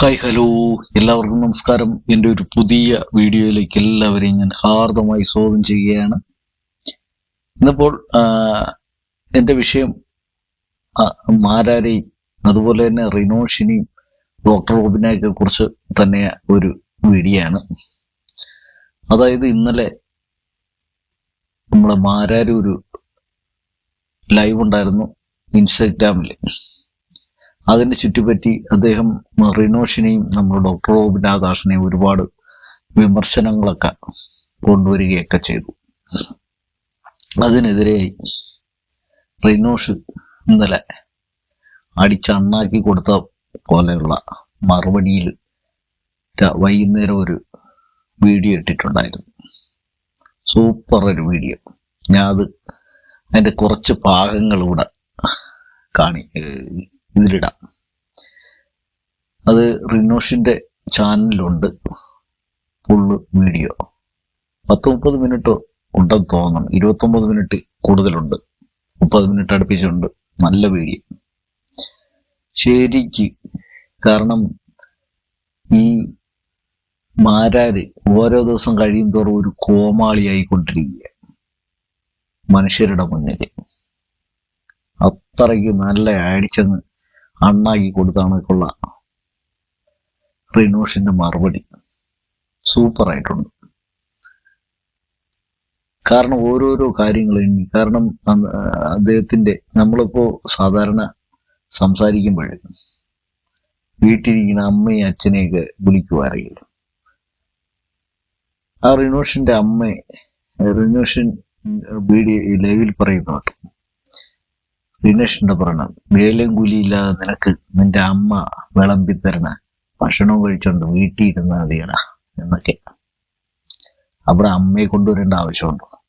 Hi hello എല്ലാവർക്കും നമസ്കാരം. എന്റെ ഒരു പുതിയ വീഡിയോയിലേക്ക് എല്ലാവരെയും ഞാൻ ഹാർദമായി സ്വാഗതം ചെയ്യുകയാണ്. ഇന്നിപ്പോൾ എന്റെ വിഷയം മാരാരെയും അതുപോലെ തന്നെ റിനോഷിനെയും ഡോക്ടർ റോബിനെയൊക്കെ കുറിച്ച് തന്നെ ഒരു വീഡിയോ ആണ് അതായത് ഇന്നലെ നമ്മുടെ മാരാരി ഒരു ലൈവ് ഉണ്ടായിരുന്നു ഇൻസ്റ്റഗ്രാമിൽ അതിനെ ചുറ്റിപ്പറ്റി അദ്ദേഹം റിനോഷിനെയും നമ്മുടെ ഡോക്ടർ ഗോപിനാഥാഷിനെയും ഒരുപാട് വിമർശനങ്ങളൊക്കെ കൊണ്ടുവരികയൊക്കെ ചെയ്തു. അതിനെതിരെയായി റിനോഷ് ഇന്നലെ അടിച്ചണ്ണാക്കി കൊടുത്ത പോലെയുള്ള മറുപടിയിൽ വൈകുന്നേരം ഒരു വീഡിയോ ഇട്ടിട്ടുണ്ടായിരുന്നു. സൂപ്പർ ഒരു വീഡിയോ. ഞാൻ അത് അതിന്റെ കുറച്ച് ഭാഗങ്ങൾ ഇവിടെ കാണി ഇതിലിടാം. അത് റിനോഷിന്റെ ചാനലിലുണ്ട്. Full video. പത്ത് മുപ്പത് മിനിറ്റ് ഉണ്ടെന്ന് തോന്നണം ഇരുപത്തൊമ്പത് മിനിറ്റ് കൂടുതലുണ്ട്. മുപ്പത് മിനിറ്റ് അടുപ്പിച്ചുണ്ട് നല്ല വീഡിയോ. ശരിക്ക് കാരണം ഈ മാരാര് ഓരോ ദിവസം കഴിയും തോറും ഒരു കോമാളിയായിക്കൊണ്ടിരിക്കുക മനുഷ്യരുടെ മുന്നിൽ അത്രയ്ക്ക് നല്ല അടിച്ചങ്ങ് അണ്ണാക്കി കൊടുത്താണ് കൊള്ള. റിനോഷിന്റെ മറുപടി സൂപ്പർ ആയിട്ടുണ്ട് കാരണം ഓരോരോ കാര്യങ്ങൾ എണ്ണി. കാരണം അദ്ദേഹത്തിന്റെ അദ്ദേഹത്തിന്റെ നമ്മളിപ്പോ സാധാരണ സംസാരിക്കുമ്പോൾ വീട്ടിലിരിക്കുന്ന അമ്മയും അച്ഛനെയൊക്കെ വിളിക്കുവാറില്ല ആ റിനോഷിന്റെ അമ്മ റിനോഷൻ വീഡിയോ ലൈവിൽ പറയുന്നുണ്ട്. റിനേഷിന്റെ പറയണം. വേലയും കൂലിയില്ലാതെ നിനക്ക് നിന്റെ അമ്മ വിളമ്പി തരണ. ഭക്ഷണവും കഴിച്ചോണ്ട് വീട്ടിൽ ഇരുന്നാൽ മതിയടാ എന്നൊക്കെ. അവിടെ അമ്മയെ കൊണ്ടുവരേണ്ട ആവശ്യമുണ്ടോ?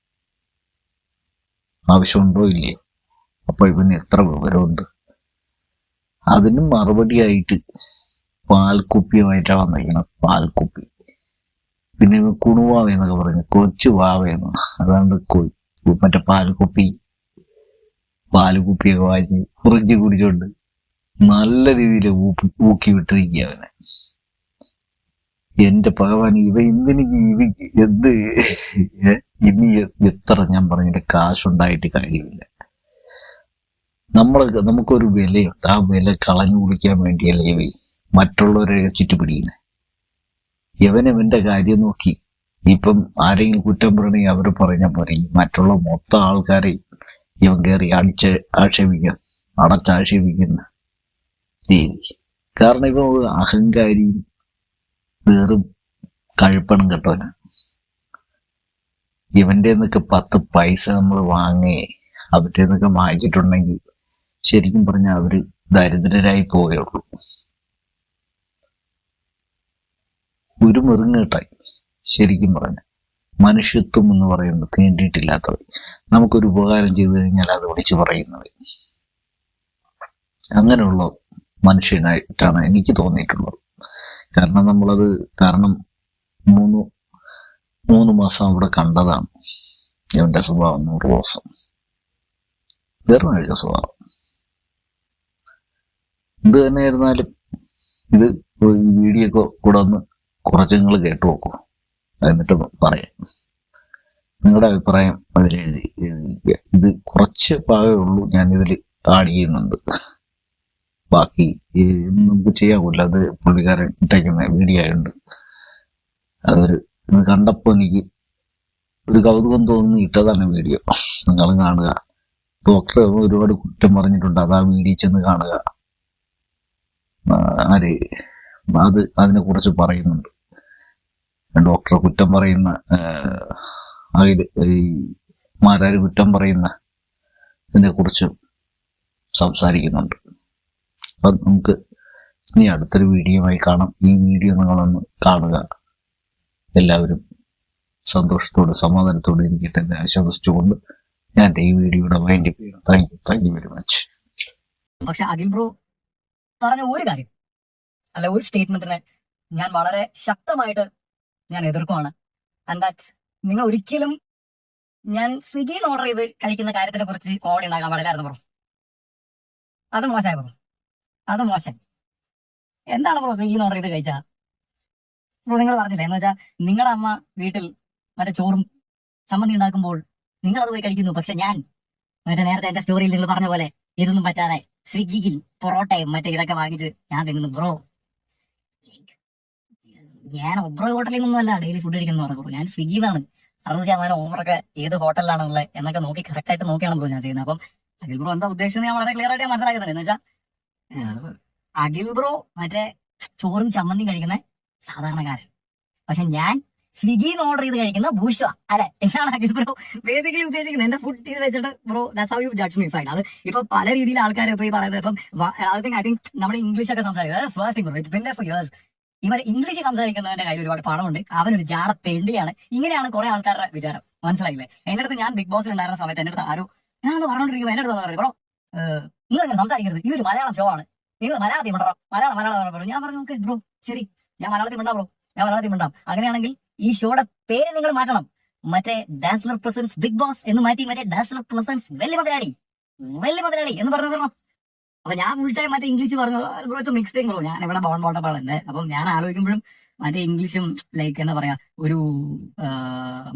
ആവശ്യമുണ്ടോ ഇല്ലേ? അപ്പൊ ഇവന് എത്ര വിവരമുണ്ട്? അതിനും മറുപടിയായിട്ട് പാൽക്കുപ്പിയുമായിട്ടാണ് വന്നിരിക്കുന്നത് പാൽക്കുപ്പി. പിന്നെ കുണുവാവ എന്നൊക്കെ പറഞ്ഞു കൊച്ചു വാവയെന്ന് അതാണ്ട് കൊ- മറ്റേ പാൽക്കുപ്പി പാലുകുപ്പിയൊക്കെ വാങ്ങി ഫ്രിഡ്ജ് കുടിച്ചോണ്ട് നല്ല രീതിയിൽ ഊക്കി വിട്ടിരിക്കുക അവനെ. എന്റെ ഭഗവാൻ ഇവ എന്തിനു ജീവിക്ക്? എന്ത്? ഇനി എത്ര ഞാൻ പറഞ്ഞിട്ട് കാശുണ്ടായിട്ട് കാര്യമില്ല. നമ്മൾ നമുക്കൊരു വിലയുണ്ട്. ആ വില കളഞ്ഞു കുടിക്കാൻ വേണ്ടിയല്ലേ ഇവ മറ്റുള്ളവരെ ചുറ്റുപിടിക്കുന്നത് ഇവൻ ഇവന്റെ കാര്യം നോക്കി. ഇപ്പം ആരെങ്കിലും കുറ്റം പറയണെങ്കിൽ അവർ പറഞ്ഞ പോരെ. മറ്റുള്ള മൊത്തം ആൾക്കാരെ ഇവൻ കയറി അടിച്ച് ആക്ഷേപിക്കും. അടച്ചാക്ഷേപിക്കുന്ന. രീതി കാരണം ഒരു അഹങ്കാരിയും വേറും കഴുപ്പണം കേട്ടവനാ. ഇവന്റെ നിന്നൊക്കെ പത്ത് പൈസ നമ്മൾ വാങ്ങി അവരുടെ നിന്നൊക്കെ വാങ്ങിച്ചിട്ടുണ്ടെങ്കിൽ ശരിക്കും പറഞ്ഞാൽ അവർ ദരിദ്രരായി പോവുകയുള്ളൂ. ഒരു മുറുങ്ങേട്ടായി ശരിക്കും പറഞ്ഞ. മനുഷ്യത്വം എന്ന് പറയുന്നത് തീണ്ടിയിട്ടില്ലാത്തവർ നമുക്കൊരു ഉപകാരം ചെയ്തു കഴിഞ്ഞാൽ അത് വിളിച്ചു പറയുന്നത് അങ്ങനെയുള്ള മനുഷ്യനായിട്ടാണ് എനിക്ക് തോന്നിയിട്ടുള്ളത്. കാരണം നമ്മളത് കാരണം മൂന്ന് മൂന്ന് മാസം അവിടെ കണ്ടതാണ്. ഇവന്റെ സ്വഭാവം നൂറ് ദിവസം. വെറും അഴുക സ്വഭാവം. എന്ത് തന്നെ ആയിരുന്നാലും ഇത് വീഡിയോ കൂടെ ഒന്ന് കുറച്ച് നിങ്ങൾ കേട്ടു നോക്കൂ. എന്നിട്ട് പറയാം. നിങ്ങളുടെ അഭിപ്രായം അതിൽ എഴുതി ഇത് കുറച്ച് ഭാഗമേ ഉള്ളൂ ഞാൻ ഇതിൽ ആഡ് ചെയ്യുന്നുണ്ട്. ബാക്കി നമുക്ക് ചെയ്യാവില്ല അത് പുള്ളിക്കാരൻ ഇട്ടേക്കുന്ന വീഡിയോ ആയതുകൊണ്ട് അതൊരു ഇത് കണ്ടപ്പോൾ എനിക്ക് ഒരു കൗതുകം തോന്നി ഇട്ടതാണ് വീഡിയോ നിങ്ങൾ കാണുക. ഡോക്ടർ ഒരുപാട് കുറ്റം പറഞ്ഞിട്ടുണ്ട്. അത് ആ വീഡിയോ ചെന്ന് കാണുക. ആര്? അത് അതിനെ കുറിച്ച് പറയുന്നുണ്ട്. ഡോക്ടർ കുറ്റം പറയുന്ന ഈ മാരാർ കുറ്റം പറയുന്ന ഇതിനെ കുറിച്ച് സംസാരിക്കുന്നുണ്ട്. അപ്പം നമുക്ക് ഇനി അടുത്തൊരു വീഡിയോയുമായി കാണാം. ഈ വീഡിയോ നിങ്ങളൊന്ന് കാണുക. എല്ലാവരും സന്തോഷത്തോടെ സമാധാനത്തോടെ ഇരിക്കട്ടെ എന്ന് ആശംസിച്ചുകൊണ്ട് ഞാൻ ഈ വീഡിയോയുടെ മൈൻഡ് ചെയ്യണം thank you thank you very much പക്ഷെ അഖിൽ ബ്രോ പറഞ്ഞ ഒരു കാര്യം അല്ല ഒരു സ്റ്റേറ്റ്മെന്റിനെ ഞാൻ വളരെ ശക്തമായിട്ട് ഞാൻ എതിർക്കുവാണ്. ആൻഡ് ദാറ്റ് നിങ്ങൾ ഒരിക്കലും ഞാൻ സ്വിഗ്ഗിയിൽ ഓർഡർ ചെയ്ത് കഴിക്കുന്ന കാര്യത്തിനെ കുറിച്ച് കോടി ഉണ്ടാക്കാൻ പാടില്ലായിരുന്നു ബ്രോ അത് മോശമായി ബ്രോ അത് മോശം. എന്താണ് ബ്രോ സ്വിഗ്ഗിന്ന് ഓർഡർ ചെയ്ത് കഴിച്ചാ ബ്രോ നിങ്ങൾ പറഞ്ഞില്ലേ? എന്ന് വെച്ചാൽ നിങ്ങളുടെ അമ്മ വീട്ടിൽ മറ്റേ ചോറും ചമ്മന്തി ഉണ്ടാക്കുമ്പോൾ നിങ്ങൾ അത് പോയി കഴിക്കുന്നു. പക്ഷെ ഞാൻ മറ്റേ നേരത്തെ എന്റെ സ്റ്റോറിയിൽ നിങ്ങൾ പറഞ്ഞ പോലെ ഇതൊന്നും പറ്റാതെ സ്വിഗ്ഗിയിൽ പൊറോട്ടയും മറ്റേ ഇതൊക്കെ വാങ്ങിച്ച് ഞാൻ തിന്നുന്നു ബ്രോ ഞാൻ ഒബ്രോ ഹോട്ടലിൽ നിന്നല്ല ഡെയിലി ഫുഡ് കഴിക്കുന്ന പറഞ്ഞു ഞാൻ സ്വിഗ്ഗിയിൽ നിന്നാണ് അറുപത് ശതമാനം ഓഫറൊക്കെ ഏത് ഹോട്ടലിലാണുള്ളത് എന്നൊക്കെ നോക്കി കറക്റ്റ് ആയിട്ട് നോക്കിയാണ് ബ്രോ ഞാൻ ചെയ്യുന്നത്. അപ്പം അഖിൽ ബ്രോ എന്താ ഉദ്ദേശിച്ചത് ഞാൻ വളരെ ക്ലിയർ ആയിട്ട് ഞാൻ മനസ്സിലാക്കുന്നുണ്ട് എന്ന് വെച്ചാൽ അഖിൽ ബ്രോ മറ്റേ ചോറും ചമ്മന്തിയും കഴിക്കുന്ന സാധാരണക്കാരൻ. പക്ഷെ ഞാൻ സ്വിഗ്ഗിന്ന് ഓർഡർ ചെയ്ത് കഴിക്കുന്ന ഭൂഷ അല്ലെ? എന്നാണ് അഖിൽ ബ്രോ ബേസിക്കലി ഉദ്ദേശിക്കുന്നത്. എന്റെ ഫുഡ് ഇത് വെച്ചിട്ട് bro that's how you judge me fine അത് ഇപ്പൊ പല രീതിയിൽ ആൾക്കാർ ഇപ്പൊ ഈ പറയുന്നത് ഇപ്പം ഐ തിങ്ക് നമ്മുടെ ഇംഗ്ലീഷ് ഒക്കെ സംസാരിക്കുന്നത് first bro it been four years ഇവർ ഇംഗ്ലീഷ് സംസാരിക്കുന്നതിന്റെ കയ്യിൽ ഒരുപാട് പണമുണ്ട്. അവനൊരു ജാറ തെണ്ടിയാണ്. ഇങ്ങനെയാണ് കുറെ ആൾക്കാരുടെ വിചാരം. മനസ്സിലായില്ലേ? എന്റെ അടുത്ത് ഞാൻ ബിഗ് ബോസിൽ ഉണ്ടായിരുന്ന സമയത്ത് എന്റെ അടുത്ത് ആരോ ഞാനൊന്ന് പറഞ്ഞോണ്ടിരിക്കുമ്പോൾ എന്റെ അടുത്ത് പറഞ്ഞു നിങ്ങൾ അങ്ങനെ സംസാരിക്കരുത്. ഇതൊരു മലയാളം ഷോ ആണ്. നിങ്ങൾ മലയാളത്തിൽ മിണ്ടാം മലയാളം മലയാളം പറഞ്ഞു ഞാൻ പറഞ്ഞു ബ്രോ ശരി. ഞാൻ മലയാളത്തിൽ മിണ്ടാം ബ്രോ. ഞാൻ മലയാളത്തിൽ മിണ്ടാം. അങ്ങനെയാണെങ്കിൽ ഈ ഷോയുടെ പേര് നിങ്ങൾ മാറ്റണം. മറ്റേ ഡാസ്ലർ പ്രസൻസ് ബിഗ് ബോസ് എന്ന് മാറ്റി മറ്റേ ഡാസ്ലർ പ്രസൻസ് വെല്ലി മുതലാളി വെല്ലി മുതലാളി എന്ന് പറഞ്ഞു പറഞ്ഞു? അപ്പൊ ഞാൻ ഫുൾ ടൈം മറ്റേ ഇംഗ്ലീഷ് പറഞ്ഞു ബ്രോ മിക്സ് തിങ് ഞാൻ ഇവിടെ ബോൺ ബോട്ടപ്പാണ് എന്റെ അപ്പം ഞാൻ ആലോചിക്കുമ്പോഴും മറ്റേ ഇംഗ്ലീഷും ലൈക്ക് എന്താ പറയാ ഒരു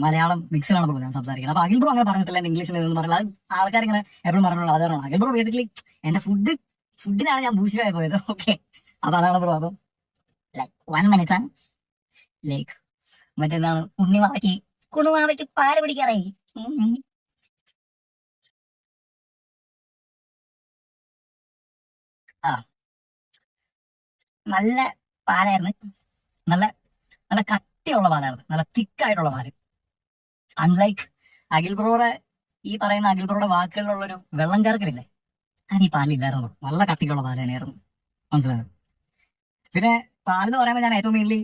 മലയാളം മിക്സിലാണ് ബ്രോ ഞാൻ സംസാരിക്കുന്നത്. അപ്പൊ അഖിൽ ബ്രോ അങ്ങനെ പറഞ്ഞിട്ടില്ല എന്റെ ഇംഗ്ലീഷിൽ എന്ന് പറയുന്നത് ആൾക്കാർ ഇങ്ങനെ എപ്പോഴും പറഞ്ഞുള്ളൂ അതാണ് അഖിൽ ബ്രോ ബേസിക്കലി എന്റെ ഫുഡ് ഫുഡിലാണ് ഞാൻ ഭൂഷിയായി പോയത്. ഓക്കെ അപ്പൊ അതാണ് ബ്രോ. അപ്പം ലൈക്ക് വൺ മിനിറ്റ് ആണ്. ലൈക്ക് മറ്റെന്താണ് ഉണ്ണിമാവയ്ക്ക് കുണുമാവയ്ക്ക് പാൽ പിടിക്കാറായി. നല്ല പാലായിരുന്നു. നല്ല നല്ല കട്ടിയുള്ള പാലായിരുന്നു. നല്ല തിക്കായിട്ടുള്ള പാൽ. അൺലൈക്ക് അഖിൽ ബ്രോയുടെ ഈ പറയുന്ന അഖിൽ ബ്രോയുടെ വാക്കുകളിലുള്ള ഒരു വെള്ളം ചേർക്കലില്ലേ? അതിന് ഈ പാലില്ലായിരുന്നു നല്ല കട്ടിക്കുള്ള പാൽ തന്നെയായിരുന്നു. മനസ്സിലായോ? പിന്നെ പാലെന്ന് പറയുമ്പോൾ ഞാൻ ഏറ്റവും മെയിൻലി